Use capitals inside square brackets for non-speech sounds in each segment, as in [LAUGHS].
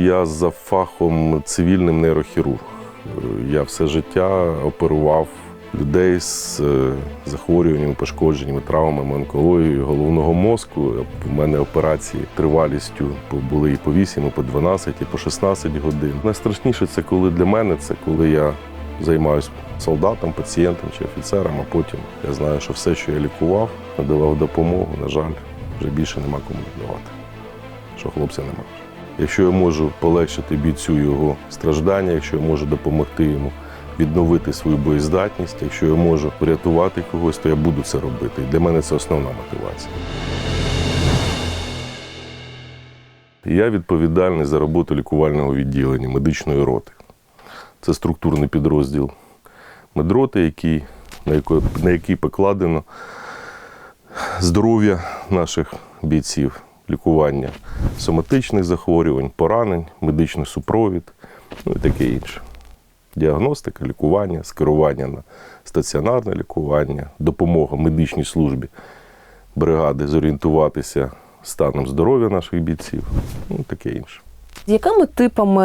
Я за фахом цивільним нейрохірург. Я все життя оперував людей з е, захворюваннями, пошкодженнями, травмами, онкологією головного мозку. У мене операції тривалістю були і по 8, і по 12, і по 16 годин. Найстрашніше це коли для мене це коли я займаюся солдатом, пацієнтом чи офіцером, а потім я знаю, що все, що я лікував, надавав допомогу, на жаль, вже більше нема кому надавати. Що хлопця нема. Якщо я можу полегшити бійцю його страждання, якщо я можу допомогти йому відновити свою боєздатність, якщо я можу врятувати когось, то я буду це робити. Для мене це основна мотивація. Я відповідальний за роботу лікувального відділення медичної роти. Це структурний підрозділ медроти, який, на, який, на який покладено здоров'я наших бійців, лікування соматичних захворювань, поранень, медичний супровід, ну і таке інше. Діагностика, лікування, скерування на стаціонарне лікування, допомога медичній службі бригади зорієнтуватися станом здоров'я наших бійців, ну таке інше. З якими типами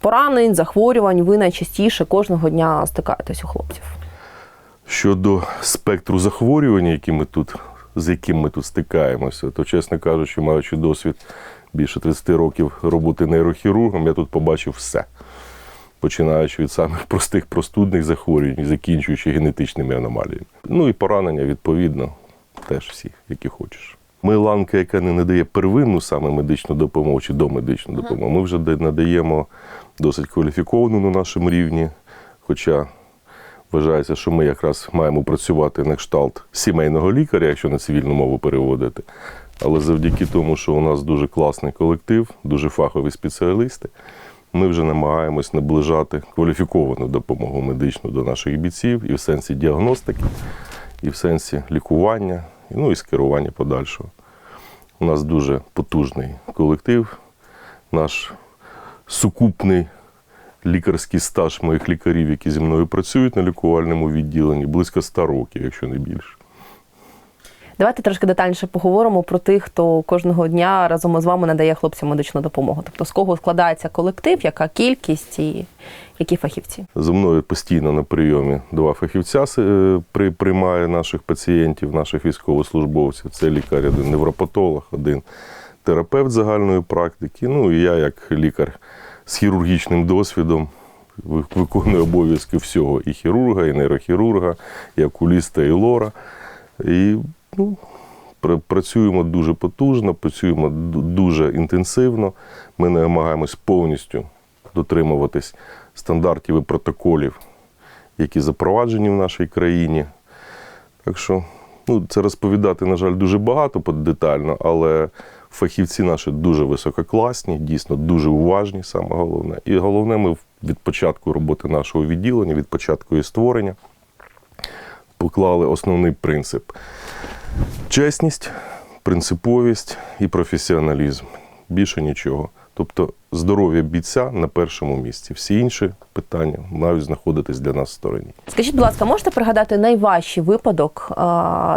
поранень, захворювань ви найчастіше кожного дня стикаєтесь у хлопців? Щодо спектру захворювань, які ми тут, з яким ми тут стикаємося, то, чесно кажучи, маючи досвід більше 30 років роботи нейрохірургом, я тут побачив все. Починаючи від самих [LAUGHS] простих простудних захворювань, і закінчуючи генетичними аномаліями. Ну і поранення, відповідно, теж всі, які хочеш. Ми ланка, яка не надає первинну саме медичну допомогу чи домедичну допомогу. Ми вже надаємо досить кваліфіковану на нашому рівні. Хоча вважається, що ми якраз маємо працювати на кшталт сімейного лікаря, якщо на цивільну мову переводити. Але завдяки тому, що у нас дуже класний колектив, дуже фахові спеціалісти, ми вже намагаємось наближати кваліфіковану допомогу медичну до наших бійців і в сенсі діагностики, і в сенсі лікування, ну і скерування подальшого. У нас дуже потужний колектив, наш сукупний лікарський стаж моїх лікарів, які зі мною працюють на лікувальному відділенні, близько 100 років, якщо не більше. Давайте трошки детальніше поговоримо про тих, хто кожного дня разом із вами надає хлопцям медичну допомогу. Тобто з кого складається колектив, яка кількість і які фахівці? За мною постійно на прийомі два фахівця е, при- приймає наших пацієнтів, наших військовослужбовців. Це лікар, один невропатолог, один терапевт загальної практики. Ну і я, як лікар з хірургічним досвідом, ви- виконую обов'язки всього і хірурга, і нейрохірурга, і окуліста, і лора. І ну, працюємо дуже потужно, працюємо дуже інтенсивно. Ми намагаємось повністю дотримуватись стандартів і протоколів, які запроваджені в нашій країні. Так що ну, це розповідати, на жаль, дуже багато детально, але фахівці наші дуже висококласні, дійсно дуже уважні, саме головне. І головне, ми від початку роботи нашого відділення, від початку її створення, поклали основний принцип: чесність, принциповість і професіоналізм. Більше нічого. Тобто здоров'я бійця на першому місці. Всі інші питання мають знаходитись для нас в стороні. Скажіть, будь ласка, можете пригадати найважчий випадок,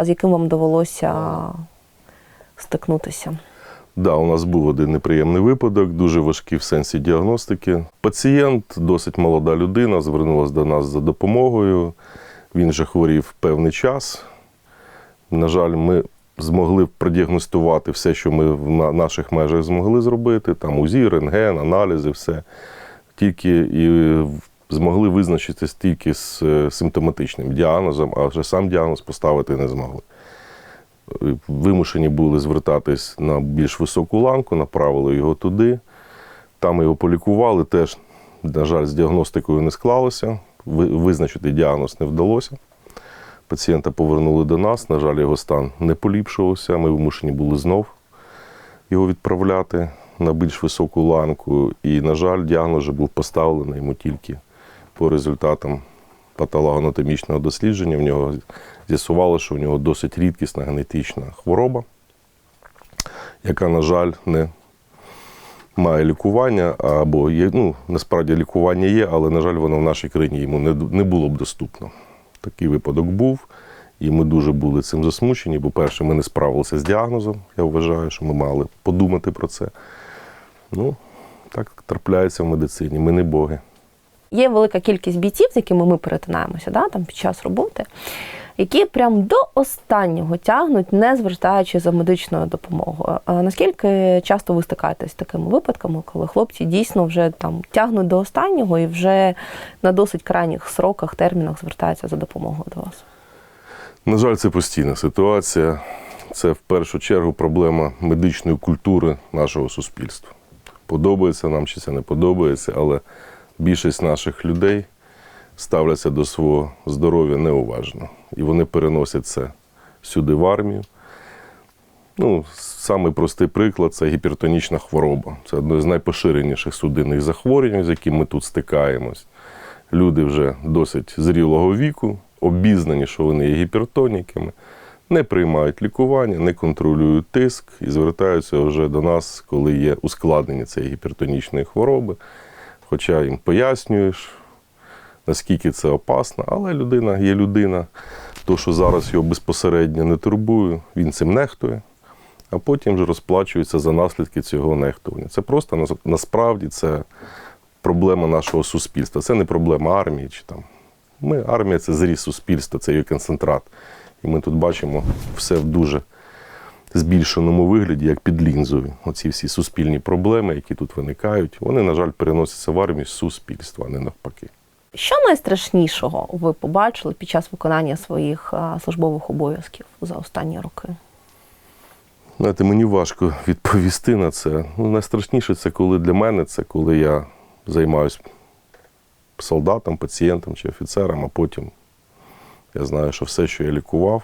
з яким вам довелося стикнутися? Да, у нас був один неприємний випадок, дуже важкий в сенсі діагностики. Пацієнт, досить молода людина, звернулася до нас за допомогою. Він вже хворів певний час. На жаль, ми змогли продіагностувати все, що ми в наших межах змогли зробити. Там УЗІ, рентген, аналізи, все. Тільки і змогли визначитись тільки з е, симптоматичним діагнозом, а вже сам діагноз поставити не змогли вимушені були звертатись на більш високу ланку, направили його туди. Там його полікували, теж, на жаль, з діагностикою не склалося. Визначити діагноз не вдалося. Пацієнта повернули до нас. На жаль, його стан не поліпшувався. Ми вимушені були знов його відправляти на більш високу ланку. І, на жаль, діагноз вже був поставлений йому тільки по результатам патологоанатомічного дослідження. В нього з'ясувалося, що в нього досить рідкісна генетична хвороба, яка, на жаль, не має лікування, або є, ну, насправді лікування є, але, на жаль, воно в нашій країні йому не, не було б доступно. Такий випадок був, і ми дуже були цим засмучені. Бо, перше, ми не справилися з діагнозом. Я вважаю, що ми мали подумати про це. Ну, Так трапляється в медицині. Ми не боги. Є велика кількість бійців, з якими ми перетинаємося да, там, під час роботи, які прям до останнього тягнуть, не звертаючи за медичною допомогою. А наскільки часто ви стикаєтесь з такими випадками, коли хлопці дійсно вже там тягнуть до останнього і вже на досить крайніх сроках, термінах звертаються за допомогою до вас? На жаль, це постійна ситуація. Це в першу чергу проблема медичної культури нашого суспільства. Подобається нам чи це не подобається, але більшість наших людей ставляться до свого здоров'я неуважно. І вони переносять це сюди в армію. Ну, самий простий приклад це гіпертонічна хвороба. Це одне з найпоширеніших судинних захворювань, з яким ми тут стикаємось. Люди вже досить зрілого віку, обізнані, що вони є гіпертоніками, не приймають лікування, не контролюють тиск і звертаються вже до нас, коли є ускладнення цієї гіпертонічної хвороби. Хоча їм пояснюєш, наскільки це опасно, але людина є людина, то, що зараз його безпосередньо не турбує, він цим нехтує, а потім вже розплачується за наслідки цього нехтування. Це просто насправді це проблема нашого суспільства. Це не проблема армії чи там. Ми, армія це зріст суспільства, це її концентрат. І ми тут бачимо все в дуже збільшеному вигляді, як під лінзою. Оці всі суспільні проблеми, які тут виникають, вони, на жаль, переносяться в армію з суспільства, а не навпаки. Що найстрашнішого ви побачили під час виконання своїх службових обов'язків за останні роки? Знаєте, мені важко відповісти на це. Ну, найстрашніше це коли для мене, це коли я займаюся солдатом, пацієнтом чи офіцером, а потім я знаю, що все, що я лікував,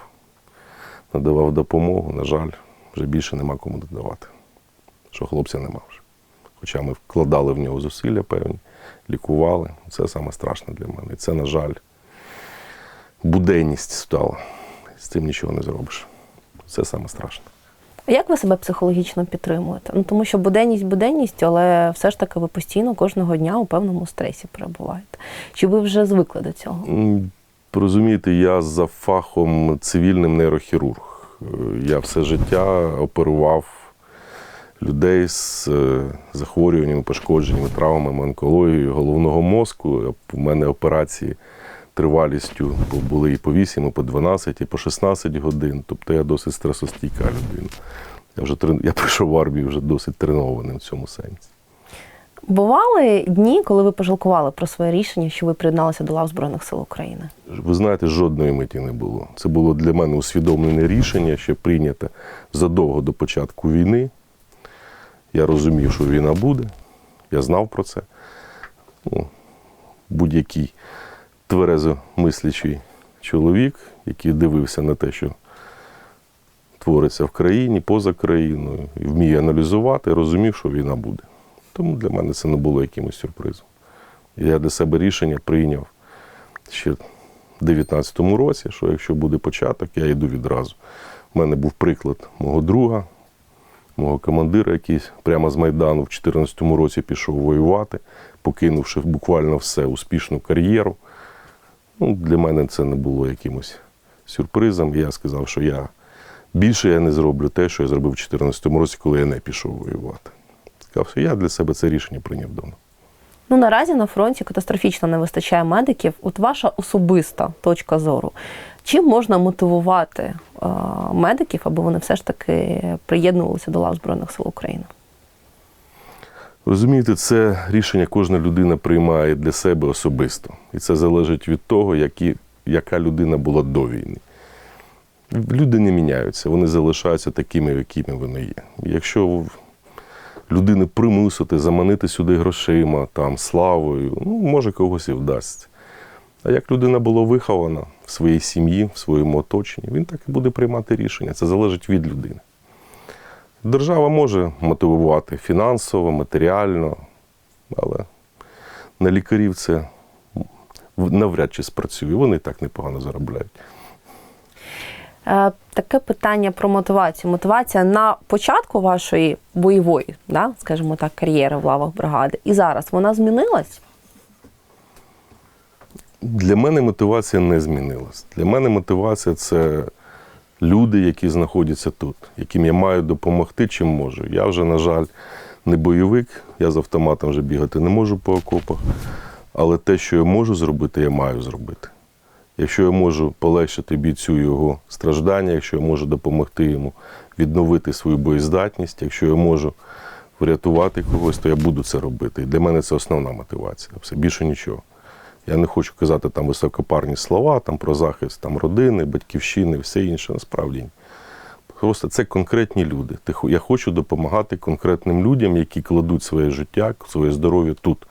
надавав допомогу, на жаль, вже більше нема кому додавати. Що хлопця нема вже. Хоча ми вкладали в нього зусилля певні, лікували. Це саме страшне для мене. І це, на жаль, буденність стала. З цим нічого не зробиш. Це саме страшне. А Як ви себе психологічно підтримуєте? Ну тому що буденність буденність, але все ж таки ви постійно кожного дня у певному стресі перебуваєте. Чи ви вже звикли до цього? Розумієте, я за фахом цивільним нейрохірург. Е, Я все життя оперував людей з е, захворюваннями, пошкодженнями, травмами, онкологією головного мозку. У мене операції тривалістю були і по 8, і по 12, і по 16 годин. Тобто я досить стресостійка людина. Я вже я [LAUGHS] прийшов в армію вже досить тренованим в цьому сенсі. Бували дні, коли ви пожалкували про своє рішення, що ви приєдналися до лав Збройних сил України? Ви знаєте, жодної миті не було. Це було для мене усвідомлене рішення, ще прийняте задовго до початку війни. Я розумів, що війна буде, я знав про це. Ну, будь-який тверезо мислячий чоловік, який дивився на те, що твориться в країні, поза країною, і вміє аналізувати, розумів, що війна буде. Тому для мене це не було якимось сюрпризом. Я для себе рішення прийняв ще в 19-му році, що якщо буде початок, я йду відразу. У мене був приклад мого друга, мого командира, який прямо з Майдану в 14-му році пішов воювати, покинувши буквально все, успішну кар'єру. Ну, для мене це не було якимось сюрпризом. Я сказав, що я більше я не зроблю те, що я зробив в 14-му році, коли я не пішов воювати. Сказав, що я для себе це рішення прийняв давно. Ну наразі на фронті катастрофічно не вистачає медиків. От ваша особиста точка зору. Чим можна мотивувати е, медиків, аби вони все ж таки приєднувалися до лав Збройних сил України? Розумієте, це рішення кожна людина приймає для себе особисто. І це залежить від того, які, яка людина була до війни. Люди не міняються, вони залишаються такими, якими вони є. Якщо людини примусити, заманити сюди грошима, там, славою, ну, може когось і вдасться. А як людина була вихована в своїй сім'ї, в своєму оточенні, він так і буде приймати рішення. Це залежить від людини. Держава може мотивувати фінансово, матеріально, але на лікарів це навряд чи спрацює. Вони так непогано заробляють. Е, Таке питання про мотивацію. Мотивація на початку вашої бойової, да, скажімо так, кар'єри в лавах бригади. І зараз вона змінилась? Для мене мотивація не змінилась. Для мене мотивація це люди, які знаходяться тут, яким я маю допомогти, чим можу. Я вже, на жаль, не бойовик, я з автоматом вже бігати не можу по окопах. Але те, що я можу зробити, я маю зробити. Якщо я можу полегшити бійцю його страждання, якщо я можу допомогти йому відновити свою боєздатність, якщо я можу врятувати когось, то я буду це робити. І для мене це основна мотивація. Все більше нічого. Я не хочу казати там високопарні слова там, про захист там, родини, батьківщини, все інше. Насправді. Просто це конкретні люди. Я хочу допомагати конкретним людям, які кладуть своє життя, своє здоров'я тут.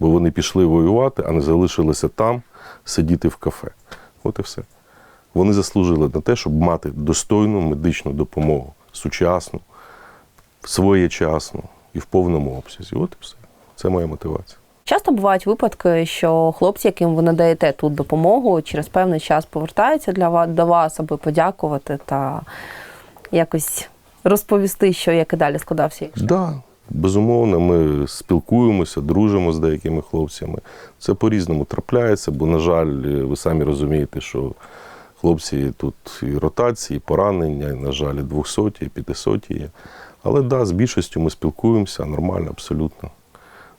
Бо вони пішли воювати, а не залишилися там сидіти в кафе. От і все. Вони заслужили на те, щоб мати достойну медичну допомогу, сучасну, своєчасну і в повному обсязі. От і все. Це моя мотивація. Часто бувають випадки, що хлопці, яким ви надаєте тут допомогу, через певний час повертаються для вас до вас, аби подякувати та якось розповісти, що як і далі складався Так, да, безумовно, ми спілкуємося, дружимо з деякими хлопцями. Це по-різному трапляється, бо, на жаль, ви самі розумієте, що хлопці тут і ротації, і поранення, і, на жаль, і 200, і 500 є. Але да, з більшістю ми спілкуємося нормально, абсолютно.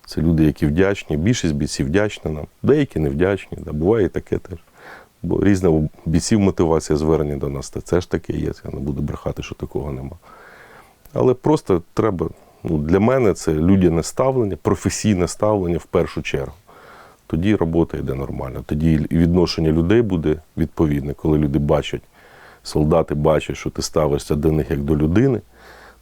Це люди, які вдячні. Більшість бійців вдячна нам, деякі не вдячні. Да, буває і таке теж. Бо різна у бійців мотивація звернення до нас. Це ж таке є. Я не буду брехати, що такого нема. Але просто треба, ну, для мене це людяне ставлення, професійне ставлення в першу чергу. Тоді робота йде нормально. Тоді відношення людей буде відповідне, коли люди бачать, солдати бачать, що ти ставишся до них як до людини,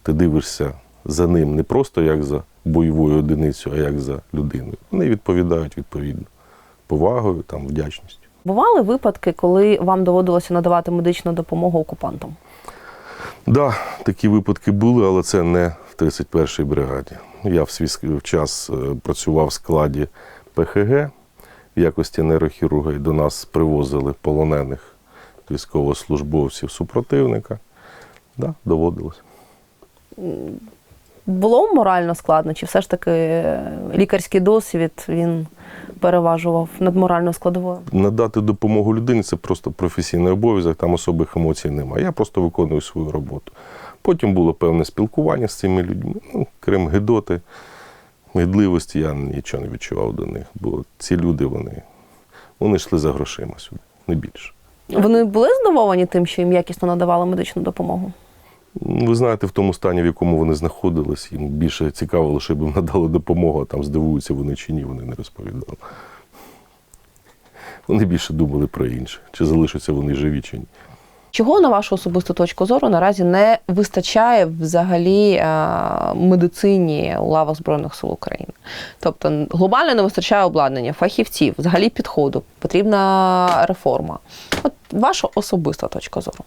ти дивишся за ним не просто як за бойовою одиницею, а як за людиною. Вони відповідають відповідно повагою, там, вдячністю. Бували випадки, коли вам доводилося надавати медичну допомогу окупантам? Да, такі випадки були, але це не в 31-й бригаді. Я в свій час е, працював в складі ПХГ в якості нейрохірурга, і до нас привозили полонених військовослужбовців супротивника. Да, доводилось. Було морально складно, чи все ж таки лікарський досвід він переважував над моральною складовою? Надати допомогу людині це просто професійний обов'язок, там особих емоцій немає. Я просто виконую свою роботу. Потім було певне спілкування з цими людьми. Ну, крім гидоти, гидливості, я нічого не відчував до них. Бо ці люди, вони, вони йшли за грошима сюди, не більше. Вони були здивовані тим, що їм якісно надавали медичну допомогу? Ну, Ви знаєте, в тому стані, в якому вони знаходились, їм більше цікавило, щоб їм надали допомогу, а там здивуються вони чи ні, вони не розповідали. Вони більше думали про інше, чи залишаться вони живі, чи ні. Чого, на вашу особисту точку зору, наразі не вистачає взагалі е, медицині у лавах Збройних сил України? Тобто глобально не вистачає обладнання, фахівців, взагалі підходу, потрібна реформа. От ваша особиста точка зору.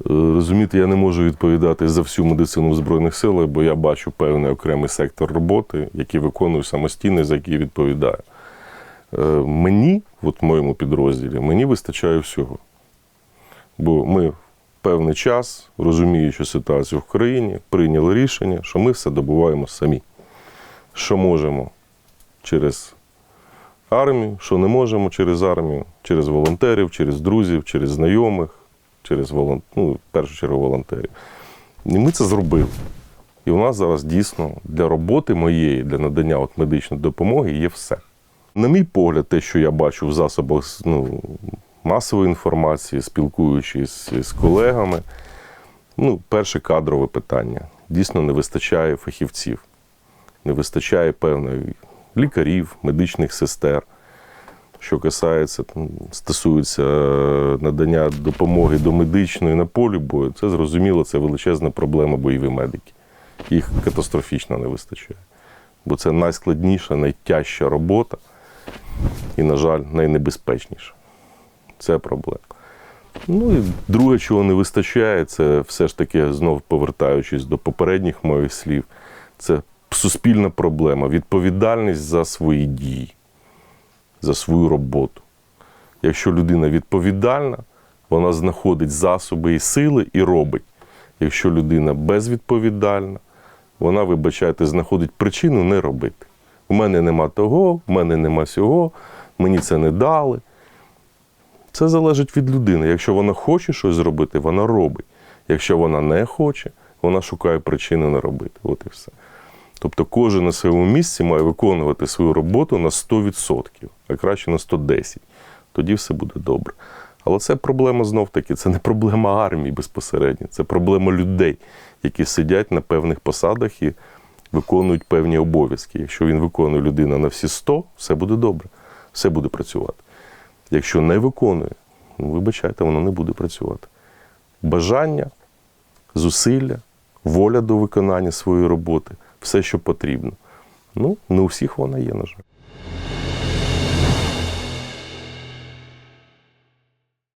Е, Розумієте, я не можу відповідати за всю медицину в Збройних силах, бо я бачу певний окремий сектор роботи, який виконую самостійно, за який відповідаю. Е, Мені, от в моєму підрозділі, мені вистачає всього. Бо ми певний час, розуміючи ситуацію в країні, прийняли рішення, що ми все добуваємо самі. Що можемо через армію, що не можемо через армію, через волонтерів, через друзів, через знайомих, через волон... ну, в першу чергу волонтерів. І ми це зробили. І у нас зараз дійсно для роботи моєї, для надання от медичної допомоги є все. На мій погляд, те, що я бачу в засобах ну, масової інформації, спілкуючись з колегами, ну, перше кадрове питання. Дійсно не вистачає фахівців, не вистачає певної лікарів, медичних сестер. Що касається, там, стосується е, надання допомоги до медичної на полі бою, це зрозуміло, це величезна проблема бойові медики. Їх катастрофічно не вистачає. Бо це найскладніша, найтяжча робота і, на жаль, найнебезпечніша. Це проблема. Ну і друге, чого не вистачає, це все ж таки, знов повертаючись до попередніх моїх слів, це суспільна проблема, відповідальність за свої дії за свою роботу. Якщо людина відповідальна, вона знаходить засоби і сили і робить. Якщо людина безвідповідальна, вона, вибачайте, знаходить причину не робити. У мене нема того, в мене нема сього, мені це не дали. Це залежить від людини. Якщо вона хоче щось зробити, вона робить. Якщо вона не хоче, вона шукає причини не робити. От і все. Тобто кожен на своєму місці має виконувати свою роботу на 100%, а краще на 110%. Тоді все буде добре. Але це проблема знов таки, це не проблема армії безпосередньо, це проблема людей, які сидять на певних посадах і виконують певні обов'язки. Якщо він виконує людина на всі 100, все буде добре, все буде працювати. Якщо не виконує, ну, вибачайте, воно не буде працювати. Бажання, зусилля, воля до виконання своєї роботи, все, що потрібно. Ну, не у всіх вона є, на жаль.